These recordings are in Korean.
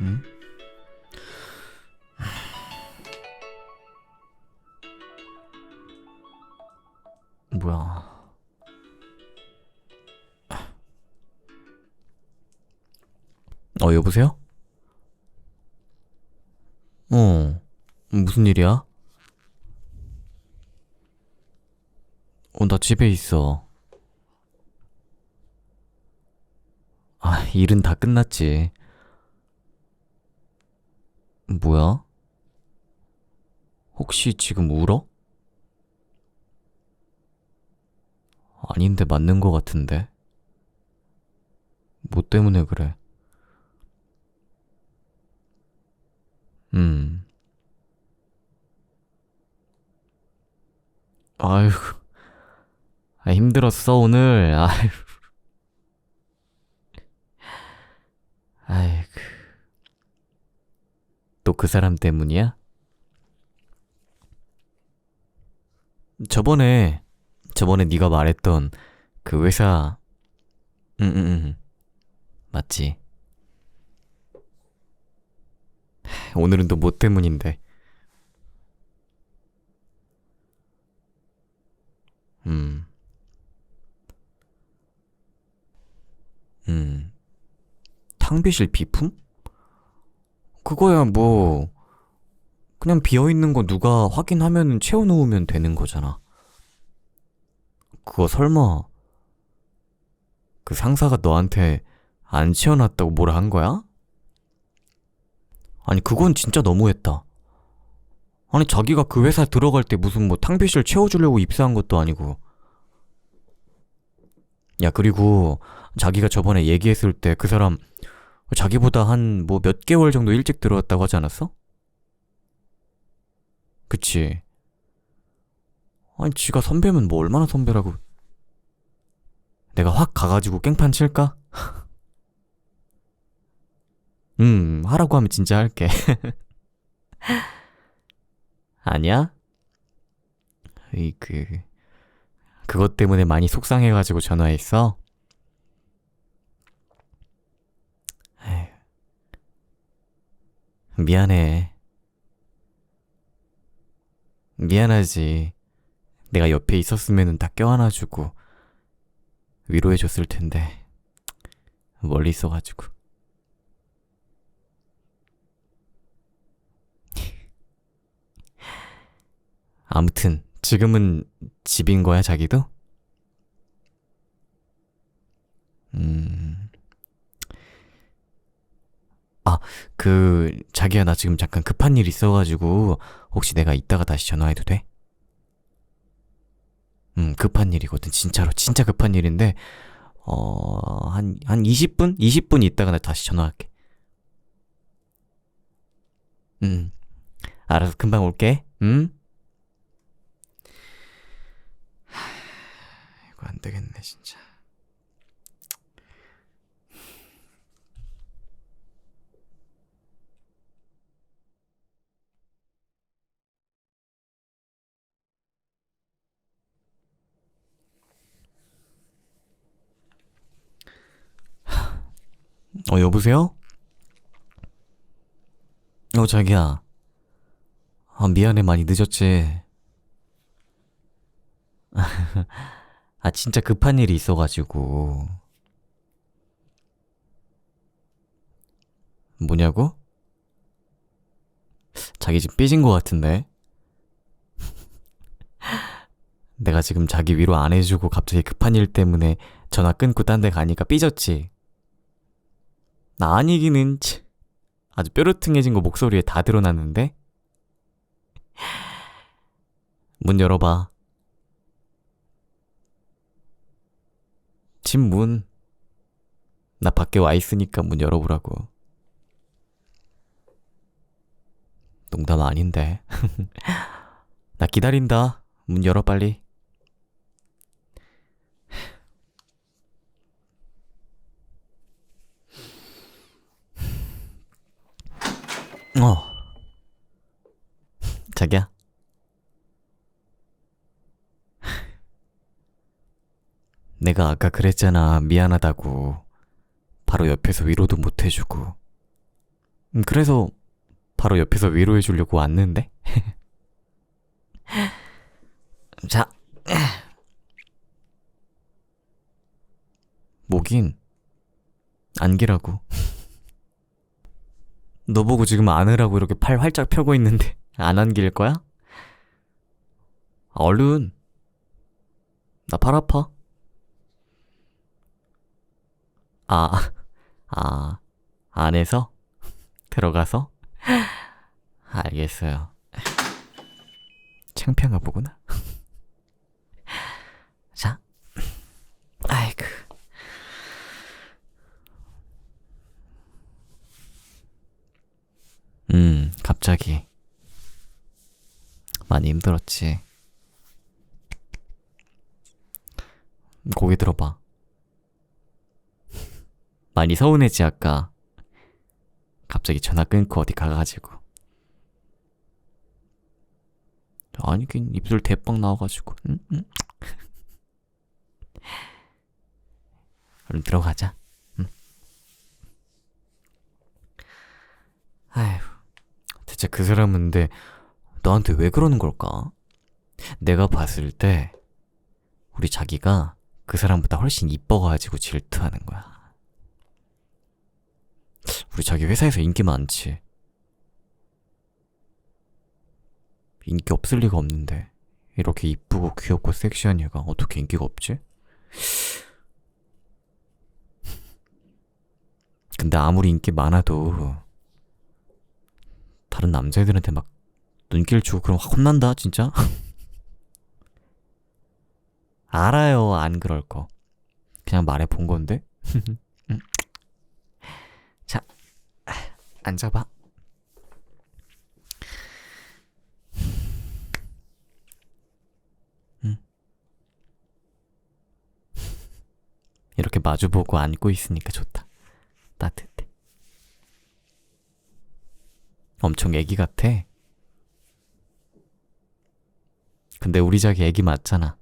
응? 뭐야? 어, 여보세요? 어, 무슨 일이야? 어, 나 집에 있어. 아, 일은 다 끝났지. 뭐야? 혹시 지금 울어? 아닌데 맞는 거 같은데. 뭐 때문에 그래? 음. 아휴, 아, 힘들었어, 오늘. 아휴. 또 그 사람 때문이야? 저번에, 저번에 네가 말했던 그 회사, 응, 응, 응. 맞지? 오늘은 또 뭐 때문인데? 음, 음. 탕비실 비품? 그거야 뭐 그냥 비어 있는 거 누가 확인하면 채워 놓으면 되는 거잖아. 그거 설마 그 상사가 너한테 안 채워놨다고 뭐라 한 거야? 아니 그건 진짜 너무했다. 아니 자기가 그 회사 들어갈 때 무슨 뭐 탕비실 채워주려고 입사한 것도 아니고. 야 그리고 자기가 저번에 얘기했을 때 그 사람 자기보다 한 뭐 몇 개월 정도 일찍 들어왔다고 하지 않았어? 그치. 아니 지가 선배면 뭐 얼마나 선배라고. 내가 확 가가지고 깽판 칠까? 음, 하라고 하면 진짜 할게. 아니야? 이, 그, 그것 때문에 많이 속상해가지고 전화했어? 에휴, 미안해. 미안하지. 내가 옆에 있었으면 다 껴안아주고 위로해줬을 텐데. 멀리 있어가지고. 아무튼 지금은 집인 거야 자기도? 음. 아, 그 자기야 나 지금 잠깐 급한 일 있어가지고 혹시 내가 이따가 다시 전화해도 돼? 음, 급한 일이거든 진짜로 진짜 급한 일인데 어, 한, 한 20분? 20분 있다가 나 다시 전화할게. 음, 알아서 금방 올게. 음? 이거 안 되겠네, 진짜. 어, 여보세요? 어, 자기야. 아, 미안해, 많이 늦었지. 아, 진짜 급한 일이 있어가지고. 뭐냐고? 자기 지금 삐진 것 같은데? 내가 지금 자기 위로 안 해주고 갑자기 급한 일 때문에 전화 끊고 딴 데 가니까 삐졌지? 나 아니기는 치. 아주 뾰루퉁해진 거 목소리에 다 드러났는데? 문 열어봐. 집 문. 나 밖에 와 있으니까 문 열어보라고. 농담 아닌데. 나 기다린다. 문 열어 빨리. 어. 자기야. 내가 아까 그랬잖아. 미안하다고. 바로 옆에서 위로도 못 해주고. 음, 그래서 바로 옆에서 위로해 주려고 왔는데. 자. 뭐긴 안기라고. 너 보고 지금 안으라고 이렇게 팔 활짝 펴고 있는데 안 안길 거야? 얼른. 나 팔 아파. 아, 아, 안에서? 들어가서? 알겠어요. 창피한가 보구나. 자, 아이고. 음, 갑자기. 많이 힘들었지. 고개 들어봐. 많이 서운했지, 아까. 갑자기 전화 끊고 어디 가가지고. 아니 긴 입술 대빵 나와가지고. 응? 응? 얼른 들어가자. 응. 아휴, 대체 그 사람은 근데 너한테 왜 그러는 걸까? 내가 봤을 때 우리 자기가 그 사람보다 훨씬 이뻐가지고 질투하는 거야. 우리 자기 회사에서 인기 많지. 인기 없을 리가 없는데 이렇게 이쁘고 귀엽고 섹시한 얘가 어떻게 인기가 없지? 근데 아무리 인기 많아도 다른 남자애들한테 막 눈길 주고 그럼 확 혼난다 진짜? 알아요 안 그럴 거 그냥 말해 본 건데 음. 자 앉아봐 음. 이렇게 마주보고 앉고 있으니까 좋다 따뜻해 엄청 애기 같아 근데 우리 자기 애기 맞잖아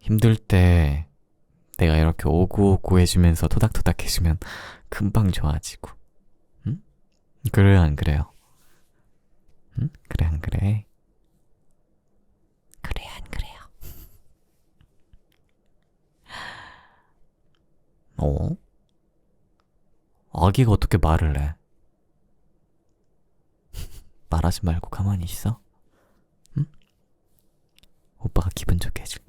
힘들 때 내가 이렇게 오구오구 해주면서 토닥토닥 해주면 금방 좋아지고 응? 그래요 안 그래요? 응? 그래 안 그래? 그래 안 그래요? 어? 아기가 어떻게 말을 해? 말하지 말고 가만히 있어? 응? 오빠가 기분 좋게 해줄게